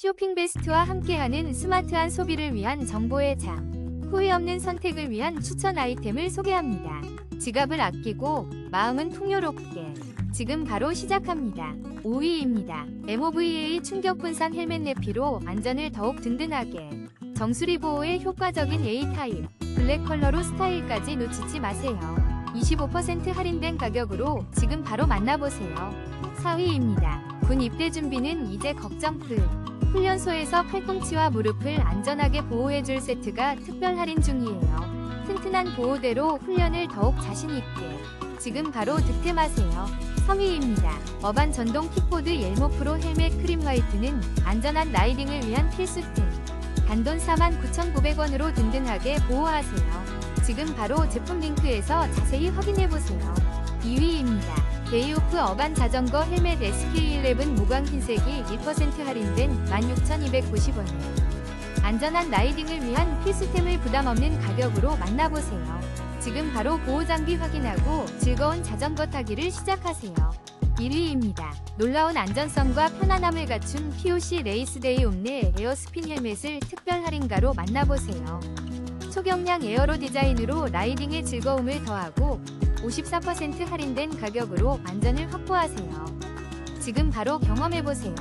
쇼핑 베스트와 함께하는 스마트한 소비를 위한 정보의 장. 후회 없는 선택을 위한 추천 아이템을 소개합니다. 지갑을 아끼고 마음은 풍요롭게. 지금 바로 시작합니다. 5위입니다. MOVA 충격 분산 헬멧 내피로 안전을 더욱 든든하게. 정수리 보호에 효과적인 A타입. 블랙 컬러로 스타일까지 놓치지 마세요. 25% 할인된 가격으로 지금 바로 만나보세요. 4위입니다. 군 입대 준비는 이제 걱정 끝. 훈련소에서 팔꿈치와 무릎을 안전하게 보호해줄 세트가 특별 할인 중이에요. 튼튼한 보호대로 훈련을 더욱 자신있게. 지금 바로 득템하세요. 3위입니다. 어반 전동 킥보드 옐모 프로 헬멧 크림 화이트는 안전한 라이딩을 위한 필수템. 단돈 49,900원으로 든든하게 보호하세요. 지금 바로 제품 링크에서 자세히 확인해보세요. 2위입니다. 데이오프 어반 자전거 헬멧 SK11 무광 흰색이 1% 할인된 16,290원에 안전한 라이딩을 위한 필수템을 부담 없는 가격으로 만나보세요. 지금 바로 보호장비 확인하고 즐거운 자전거 타기를 시작하세요. 1위입니다. 놀라운 안전성과 편안함을 갖춘 POC 레이스데이 옴네 에어스핀 헬멧을 특별 할인가로 만나보세요. 초경량 에어로 디자인으로 라이딩의 즐거움을 더하고 54% 할인된 가격으로 안전을 확보하세요. 지금 바로 경험해보세요.